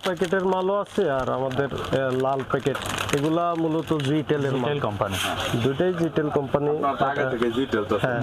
প্যাকেটের মালও আছে আর আমাদের আহ, লাল প্যাকেট। এগুলা মূলত জিটেলের মাল। কোম্পানি দুইটাই জিটেল কোম্পানি আগে থেকে ডিটেল তো হ্যাঁ।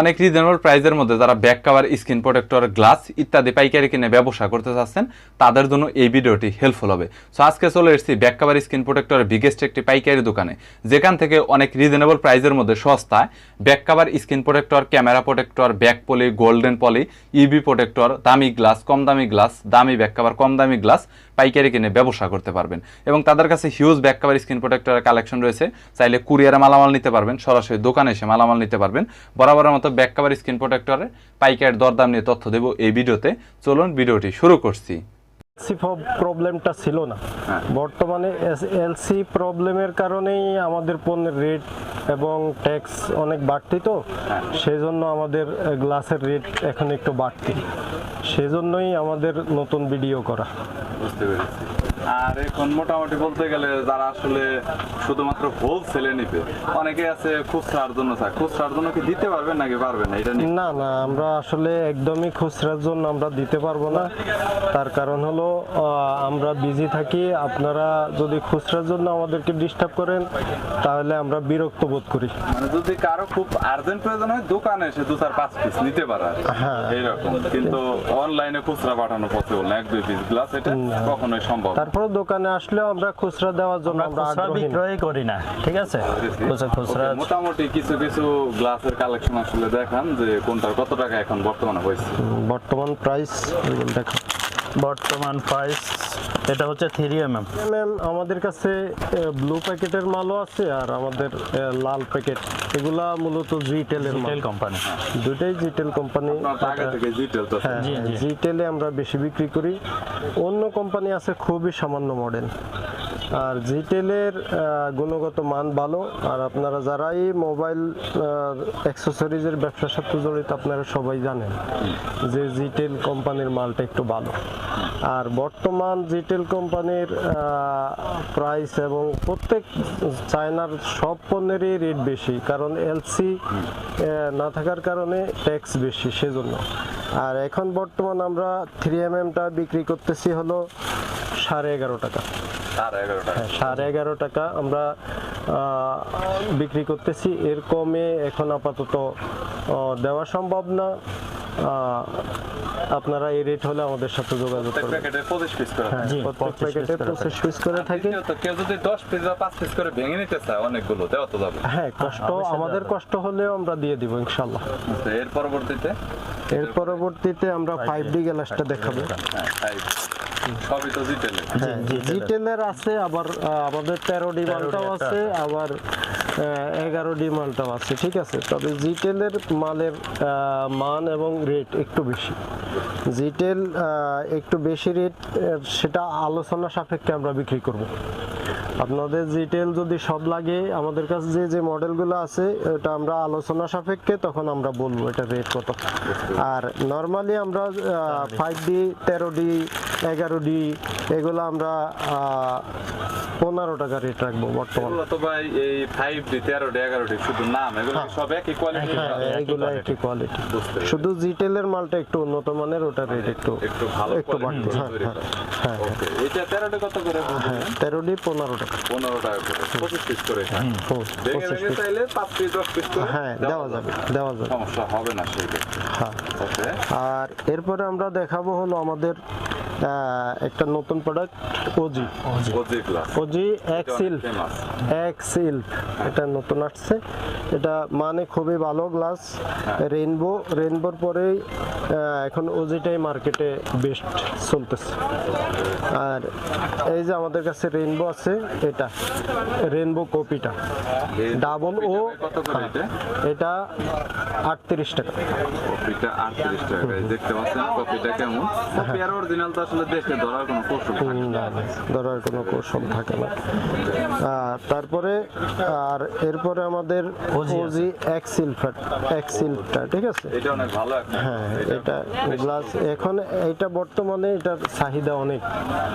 অনেক রিজনেবল প্রাইসের মধ্যে যারা back cover screen protector glass ইত্যাদি পাইকারি কিনে ব্যবসা করতে চাচ্ছেন, তাদের জন্য এই ভিডিওটি হেল্পফুল হবে। সো আজকে চলে এসেছি ব্যাক কাভার স্ক্রিন প্রোটেক্টরের বিগেস্ট একটি পাইকারি দোকানে। যেখান থেকে অনেক রিজনেবল প্রাইসের মধ্যে সস্তায় back cover screen protector camera protector back poly golden poly ইবি protector দামি গ্লাস কম দামি গ্লাস দামি ব্যাক কাভার কম দামি গ্লাস পাইকারি কিনে ব্যবসা করতে পারবেন। এবং তাদের কাছে হিউজ ব্যাক কাভার স্ক্রিন প্রোটেক্টরের কালেকশন রয়েছে। চাইলে কুরিয়ারে মালামাল নিতে পারবেন, সরাসরি দোকানে এসে মালামাল নিতে পারবেন। বরাবরের মতো ব্যাক কাভার স্ক্রিন প্রোটেক্টরের পাইকারের দরদাম নিয়ে তথ্য দেব এই ভিডিওতে। চলুন, ভিডিওটি শুরু করছি। এলসি প্রবলেমটা ছিল না। বর্তমানে এলসি প্রবলেমের কারণেই আমাদের পণ্যের রেট এবং ট্যাক্স অনেক বাড়তি তো। সেই জন্য আমাদের গ্লাসের রেট এখন একটু বাড়তি। সেজন্যই আমাদের নতুন ভিডিও করা। বুঝতে পেরেছি। আর এখন মোটামুটি বলতে গেলে যারা আসলে শুধুমাত্র হোলসেলে নিবে অনেকে আছে খুচরার জন্য চায় খুচরার জন্য কি দিতে পারবেন নাকি পারবেন না? এটা না না আমরা আসলে একদমই খুচরার জন্য আমরা দিতে পারব না। তার কারণ হলো আমরা বিজি থাকি। আপনারা যদি খুচরার জন্য আমাদেরকে ডিস্টার্ব করেন তাহলে আমরা বিরক্ত বোধ করি। মানে যদি কারও খুব আর্জেন্ট প্রয়োজন হয় দোকানে এসে দু চার পাঁচ পিস নিতে পারে হ্যাঁ। এইরকম। কিন্তু অনলাইনে খুচরা পাঠানো পসিবল না এক দুই পিস গ্লাস এটা কখনোই সম্ভব। তারপরে দোকানে আসলেও আমরা খুচরা দেওয়ার জন্য আমরা খুচরা। বিক্রয় করি না ঠিক আছে? খুচরা খুচরা মোটামুটি কিছু কিছু গ্লাসের কালেকশন আসলে দেখান যে কোনটার কত টাকা এখন বর্তমানে হয়েছে। বর্তমান প্রাইস দেখো বর্তমান প্রাইস এটা হচ্ছে থ্রি এম। এম ম্যাম আমাদের কাছে ব্লু প্যাকেটের মালও আছে আর আমাদের লাল প্যাকেট এগুলা মূলত জিটেলের মাল। কোম্পানি দুটাই জিটেল কোম্পানি হ্যাঁ। জিটেলে আমরা বেশি বিক্রি করি। অন্য কোম্পানি আছে খুবই সামান্য মডেল আর জিটেলের গুণগত মান ভালো। আর আপনারা যারাই মোবাইল অ্যাক্সেসরিজের ব্যবসার সাথে জড়িত, আপনারা সবাই জানেন যে জিটেল কোম্পানির মালটা একটু ভালো। আর বর্তমান জিটেল কোম্পানির প্রাইস এবং প্রত্যেক চায়নার সব পণ্যেরই রেট বেশি, কারণ এলসি না থাকার কারণে ট্যাক্স বেশি সেজন্য। আর এখন বর্তমান আমরা থ্রি এম এমটা বিক্রি করতেছি হলো সাড়ে এগারো টাকা। হ্যাঁ, সাড়ে এগারো টাকা আমরা বিক্রি করতেছি। এর কমে এখন আপাতত দেওয়া সম্ভব না। আপনারা এই রেট হলে আমাদের সাথে যোগাযোগ করবেন। হ্যাঁ প্রত্যেক প্যাকেটে পঁচিশ পিস করে থাকে। দ্বিতীয়ত কেউ যদি দশ পিস বা পাঁচ পিস করে ভেঙে নিতে চায় অনেকগুলো দেওয়া তো যাবে। হ্যাঁ কষ্ট আমাদের কষ্ট হলেও আমরা দিয়ে দিব ইনশাল্লাহ। এর পরবর্তীতে? এর পরবর্তীতে আমরা ফাইভ ডি গ্লাসটা দেখাবো। হ্যাঁ সবই তো জিতেলে হ্যাঁ জিটেলের আছে আবার আমাদের তেরো ডি মালটাও আছে আবার এগারো ডি মালটাও আছে ঠিক আছে? তবে জিটেলের মালের মান এবং রেট একটু বেশি। জিটেল একটু বেশি রেট সেটা আলোচনা সাপেক্ষে আমরা বিক্রি করব। আপনাদের ডিটেল যদি সব লাগে, আমাদের কাছে যে যে মডেলগুলো আছে, এটা আমরা আলোচনা সাপেক্ষে তখন আমরা বলব এটা রেট কত। আর নর্মালি আমরা ফাইভ ডি তেরো ডি এগারো ডি এগুলো আমরা পনেরো টাকা রেট রাখব বর্তমানে। তো ভাই এই ফাইভ ডি তেরো ডি এগারো ডি শুধু নাম এগুলো সব একই কোয়ালিটি হ্যাঁ এগুলো একই কোয়ালিটি। শুধু জিটেলের মালটা একটু উন্নত মানের ওটা রেট একটু একটু ভালো একটু বাড়তি। হ্যাঁ তৈরি হ্যাঁ। হ্যাঁ এটা তেরোটা কত করে হ্যাঁ তেরো ডি পনেরো টাকা। পনেরো টাকা করে পঁচিশ পিস করে। চাইলে পাঁচ পিস দশ পিস করে হ্যাঁ দেওয়া যাবে। দেওয়া যাবে। সমস্যা হবে না সেই হ্যাঁ। আর এরপরে আমরা দেখাবো হলো আমাদের একটা নতুন product OG OG glass OG এক্সিল এক্সিল এটা নতুন আসছে। এটা মানে খুবই ভালো গ্লাস রেইনবো রেইনবোর পরেই এখন ওজিটাই মার্কেটে বেস্ট চলতেছে। আর এই যে আমাদের কাছে রেইনবো আছে এটা রেইনবো কপিটা। ডাবল ও এটা? এটা আটত্রিশ টাকা। কপিটা আটত্রিশ টাকা দেখতে পাচ্ছেন কপিটা কেমন? কপি অরিজিনাল তো আসলে দেখে ধরার কোনো কৌশল থাকে না। না না ধরার কোনো কৌশল থাকে না। আর তারপরে আর এরপরে আমাদের ওজি এক্সিলটা ঠিক আছে? এটা অনেক ভালো হ্যাঁ এটা গ্লাস। এখন এটা বর্তমানে এটার চাহিদা অনেক।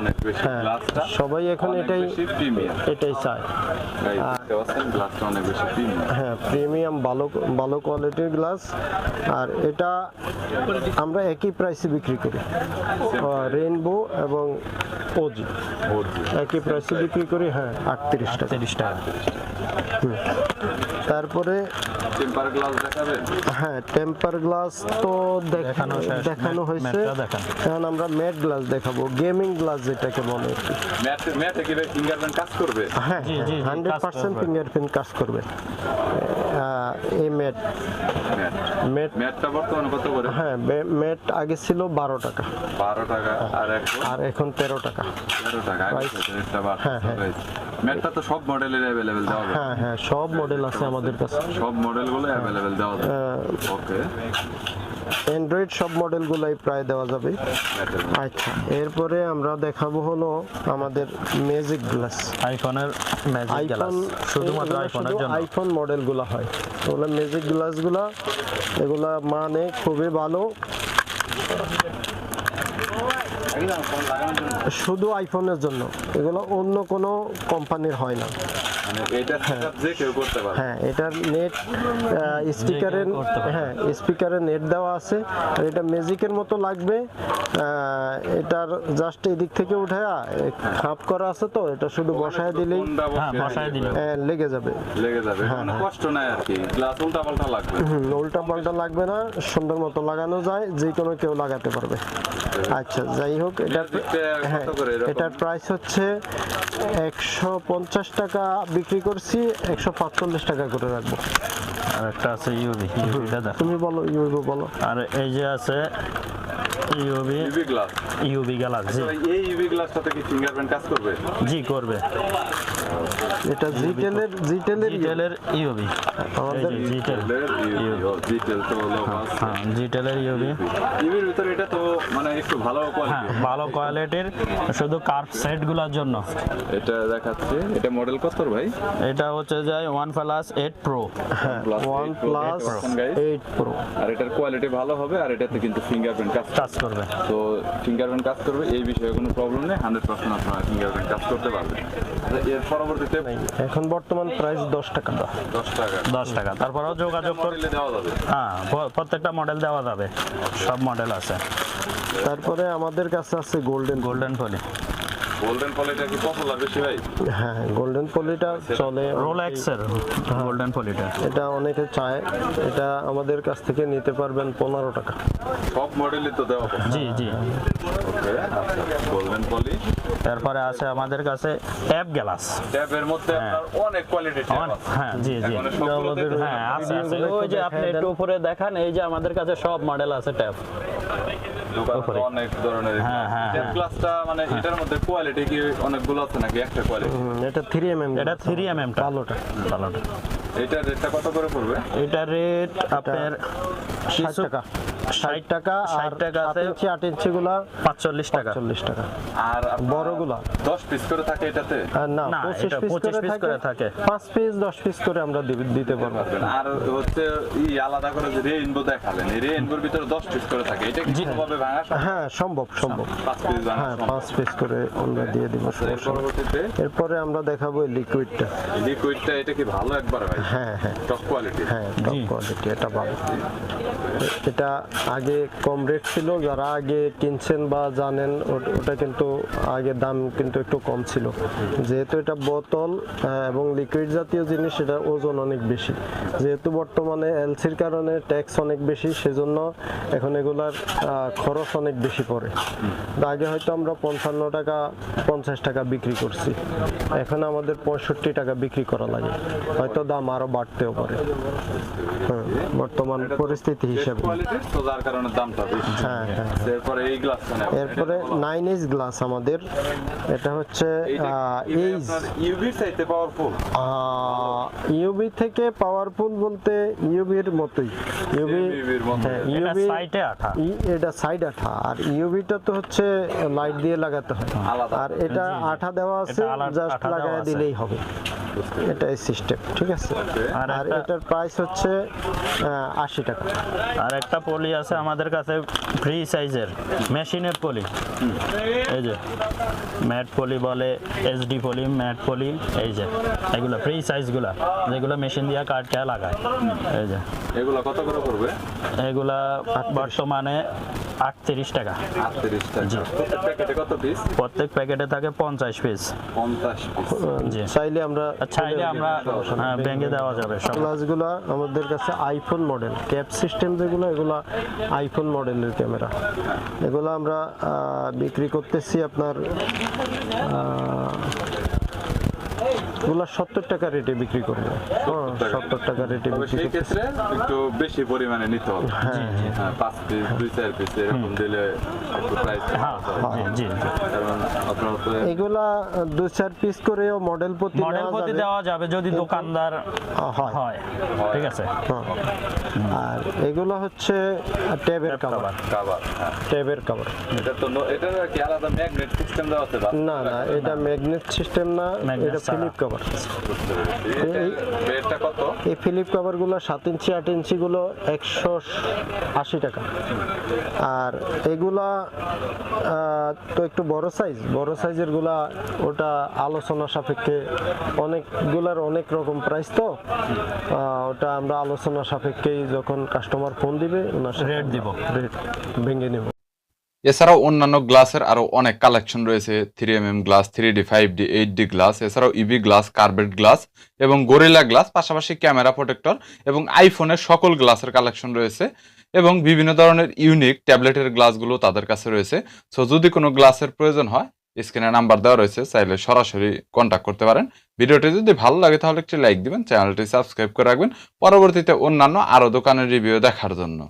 অনেক বেশি। হ্যাঁ গ্লাসটা সবাই এখন এটাই এটাই চায়। গ্লাসটা অনেক বেশি প্রিমিয়াম হ্যাঁ প্রিমিয়াম ভালো ভালো কোয়ালিটির গ্লাস। আর এটা আমরা একই প্রাইসে বিক্রি করি। রেইনবো এবং ওজি একই প্রাইসে বিক্রি করি হ্যাঁ আটত্রিশ টাকা। টাকা। তারপরে টেম্পার গ্লাস দেখাবেন? হ্যাঁ টেম্পার গ্লাস তো দেখানো দেখানো হয়েছে। এখন আমরা ম্যাট গ্লাস দেখাবো গেমিং গ্লাস যেটাকে বলে। আর ম্যাট ম্যাটে কি ফিঙ্গারপ্রিন্ট কাজ করবে? হ্যাঁ জি, জি, জি, হান্ড্রেড কাজ পার্সেন্ট করবে। ফিঙ্গারপ্রিন্ট কাজ করবে। এই ম্যাট। ম্যাট। ম্যাট ম্যাটটা বর্তমানে কত করে? হ্যাঁ ম্যাট আগে ছিল বারো টাকা। বারো টাকা আর এখন? আর এখন তেরো টাকা। টাকা হ্যাঁ, হ্যাঁ। ম্যাটটা তো সব মডেলের অ্যাভেলেবেল দেওয়া হ্যাঁ হ্যাঁ সব মডেল আছে আমাদের কাছে। সব মডেলগুলো অ্যাভেলেবেল দেওয়া ওকে অ্যান্ড্রয়েড সব মডেলগুলাই প্রায় দেওয়া যাবে। আচ্ছা এরপরে আমরা দেখাবো হলো আমাদের ম্যাজিক গ্লাস আইফোনের ম্যাজিক গ্লাস আইফোন শুধুমাত্র আইফোনের জন্য। আইফোন মডেলগুলো হয়। ওগুলো ম্যাজিক গ্লাসগুলো এগুলা মানে খুবই ভালো। শুধু আইফোনের জন্য। এগুলো অন্য কোনো কোম্পানির হয় না। মানে হ্যাঁ এটার নেট স্পিকারের হ্যাঁ স্পিকারে নেট দেওয়া আছে। আর এটা ম্যাজিকের মতো লাগবে। এটার জাস্ট এদিক থেকে উঠে খাপ করা আছে তো এটা শুধু বসায় দিলেই কোনটা হ্যাঁ বসিয়ে বসায় দিলে দিল আহ, লেগে যাবে। লেগে যাবে মানে কষ্ট নাই আর কি। গ্লাস উল্টা পাল্টা লাগবে উল্টা পাল্টা লাগবে না সুন্দর মতো লাগানো যায় যে কোনো কেউ লাগাতে পারবে। আচ্ছা যাই হোক এটা? এটার প্রাইস হচ্ছে একশো পঞ্চাশ টাকা বিক্রি করছি একশো পাঁচচল্লিশ টাকা করে রাখব। আর একটা আছে ইউবি ইউবিটা দেখ তুমি বলো ইউবি বলো। আর এই যে আছে UV UV glass UV glass জি। এই ইউবি গ্লাসটাতে কি ফিঙ্গারপ্রিন্ট কাজ করবে? জি করবে। এটা জিটেলের জিটেলের জিটেলের ইউবি আমাদের এই যে জিটেল। তো হলো হ্যাঁ জিটেলের ইউবি ইউভির ভিতরে এটা তো মানে একটু ভালো হ্যাঁ কোয়ালিটি ভালো কোয়ালিটির শুধু কার্ভ সেটগুলোর জন্য। এটা দেখাচ্ছে। এটা মডেল কত ভাই? এটা হচ্ছে যে OnePlus eight pro Plus OnePlus দেখতে পাচ্ছেন guys? এইট প্রো আর এটার কোয়ালিটি ভালো হবে আর এটাতে কিন্তু ফিঙ্গারপ্রিন্ট কাজ কাজ করবে। তো ফিঙ্গারপ্রিন্ট কাজ করবে এই বিষয়ে কোনো প্রবলেম নেই হান্ড্রেড পার্সেন্ট আপনারা ফিঙ্গারপ্রিন্ট কাজ করতে পারবেন। এর পরবর্তীতে এখন বর্তমান প্রাইস দশ টাকা। দশ টাকা। দশ টাকা। তারপরেও যোগাযোগ কর মডেলে দেওয়া যাবে। হ্যাঁ প্রত্যেকটা মডেল দেওয়া যাবে। সব মডেল আছে। তারপরে আমাদের কাছে আছে গোল্ডেন গোল্ডেন পলি গোল্ডেন পলিটা কি পপুলার বেশি ভাই? হ্যাঁ গোল্ডেন পলিটা চলে রোলেক্সের গোল্ডেন পলিটা এটা অনেকে চায়। এটা আমাদের কাছ থেকে নিতে পারবেন পনেরো টাকা। সব মডেলই তো দেওয়া জি জি। গোল্ডেন পলি তারপরে আছে আমাদের কাছে ট্যাব গ্লাস। ট্যাবের মধ্যে আপনার অনেক কোয়ালিটি আছে। হ্যাঁ জি জি। হ্যাঁ আছে আছে। ওই যে আপনি একটু উপরে দেখান এই যে আমাদের কাছে সব মডেল আছে উপরে। অনেক ধরনের হ্যাঁ, হ্যাঁ, ট্যাব হ্যাঁ। মানে এটার মধ্যে কোয়ালিটি কি অনেকগুলো আছে নাকি? একটা কোয়ালিটি এটা থ্রি এম এম এটা রেটটা কত করে পড়বে? এটা রেট আপনার টাকা। ষাট টাকা আর 60 টাকা আছে। ইঞ্চি আট ইঞ্চি গুলা পাঁচচল্লিশ টাকা। চল্লিশ টাকা। আর বড়গুলা? দশ পিস করে থাকে এটাতে? না পঁচিশ পিস করে থাকে। পাঁচ পিস দশ পিস করে আমরা দিতে পারব। আর হচ্ছে ই আলাদা করে যে রেইনবো দেখালেন এই রেইনবোর ভিতরে দশ পিস করে থাকে। এটা কি ভাবে ভাঙা হ্যাঁ সম্ভব সম্ভব। পাঁচ পিস হ্যাঁ পাঁচ পিস করে আমরা দিয়ে দিব এর সমস্যা নেই। পরবর্তীতে? এরপরে আমরা দেখাবো লিকুইডটা লিকুইডটা এটা কি ভালো একবার ভাই? হ্যাঁ হ্যাঁ। টপ কোয়ালিটি হ্যাঁ টপ কোয়ালিটি এটা ভালো। এটা আগে কম রেট ছিল যারা আগে কিনছেন বা জানেন ওটা কিন্তু আগে দাম কিন্তু একটু কম ছিল। যেহেতু এটা বোতল এবং লিকুইড জাতীয় জিনিস এটা ওজন অনেক বেশি। যেহেতু বর্তমানে এলসির কারণে ট্যাক্স অনেক বেশি সেজন্য এখন এগুলার খরচ অনেক বেশি পড়ে। আগে হয়তো আমরা পঞ্চান্ন টাকা পঞ্চাশ টাকা বিক্রি করছি। এখন আমাদের পঁয়ষট্টি টাকা বিক্রি করা লাগে। হয়তো দাম আরও বাড়তেও পারে। হ্যাঁ, বর্তমান পরিস্থিতি হিসেবে। যার কারণে দামটা বেশি। হ্যাঁ হ্যাঁ এরপরে এই গ্লাসটা নেব। এরপরে নাইন এইচ গ্লাস আমাদের। এটা হচ্ছে এইচ ইউভির চাইতে পাওয়ারফুল ইউবি থেকে পাওয়ারফুল বলতে ইউবির মতোই। ইউবি ইউভির মতো হ্যাঁ এটা ইউবি আঠা। এটা সাইড আঠা। আর ইউবিটা তো হচ্ছে লাইট দিয়ে লাগাতে হয়। আর এটা। আঠা দেওয়া আছে জাস্ট দেওয়া লাগায় দিলেই হবে। এটা এই সিস্টেম ঠিক আছে? আর এটার প্রাইস হচ্ছে আশি টাকা। আর একটা পলি আছে আমাদের কাছে ফ্রি সাইজের মেশিনের পলি। এই যে ম্যাট পলি বলে এসডি পলি ম্যাট পলি এই যে এগুলো ফ্রি সাইজগুলা যেগুলো মেশিন দিয়ে কাটটা লাগায়। এই যে। এগুলো কত করে পড়বে? এগুলা বর্তমানে আটত্রিশ টাকা। আটত্রিশ টাকা। জি। প্রত্যেক প্যাকেটে কত পিস প্রত্যেক প্যাকেটে থাকে পঞ্চাশ পিস পঞ্চাশ পিস জি। চাইলে আমরা চাইলে আমরা হ্যাঁ, ভেঙে দেওয়া যাবে সব। গ্লাসগুলো আমাদের কাছে আইফোন মডেল ক্যাপ সিস্টেম যেগুলো এগুলো আইফোন মডেলের ক্যামেরা এগুলো আমরা বিক্রি করতেছি আপনার এগুলো সত্তর টাকা রেটে বিক্রি করব। সত্তর টাকা। রেটে বিক্রি সেই ক্ষেত্রে একটু বেশি পরিমাণে নিতে হবে। হ্যাঁ, পাঁচ পিস দুই চার পিস এরকম দিলে একটু প্রাইস হ্যাঁ জি এগুলা দু চার পিস করেও মডেল প্রতি মডেল প্রতি দেওয়া যাবে যদি দোকানদার হয়। হয়। ঠিক আছে? হ্যাঁ। আর এগুলো হচ্ছে ট্যাবের কাভার কাবার হ্যাঁ। ট্যাবের কাভার এটা তো এটা কি আলাদা ম্যাগনেট সিস্টেম দেওয়া আছে না না এটা ম্যাগনেট সিস্টেম না এটা। ফিলিপ কভার কত? এই ফিলিপ কভারগুলো সাত ইঞ্চি আট ইঞ্চিগুলো একশো আশি টাকা। আর এগুলা তো একটু বড় সাইজ বড় সাইজেরগুলা ওটা আলোচনা সাপেক্ষে অনেকগুলার অনেক রকম প্রাইস তো। ওটা আমরা আলোচনা সাপেক্ষেই যখন কাস্টমার ফোন দিবে ওনার Rate দিব। রেট ভেঙে নেব। এছাড়াও অন্যান্য গ্লাসের আরও অনেক কালেকশন রয়েছে three M M glass three D five D eight D glass এছাড়াও ইবি গ্লাস কার্বেট গ্লাস এবং গরিলা গ্লাস পাশাপাশি ক্যামেরা প্রোটেক্টর এবং আইফোনের সকল গ্লাসের কালেকশন রয়েছে এবং বিভিন্ন ধরনের ইউনিক ট্যাবলেটের গ্লাসগুলো তাদের কাছে রয়েছে। সো যদি কোনো গ্লাসের প্রয়োজন হয় স্ক্রিনে নাম্বার দেওয়া রয়েছে, চাইলে সরাসরি কন্ট্যাক্ট করতে পারেন। ভিডিওটি যদি ভালো লাগে, তাহলে একটি লাইক দিবেন চ্যানেলটি সাবস্ক্রাইব করে রাখবেন। পরবর্তীতে অন্যান্য আরও দোকানের রিভিউ দেখার জন্য।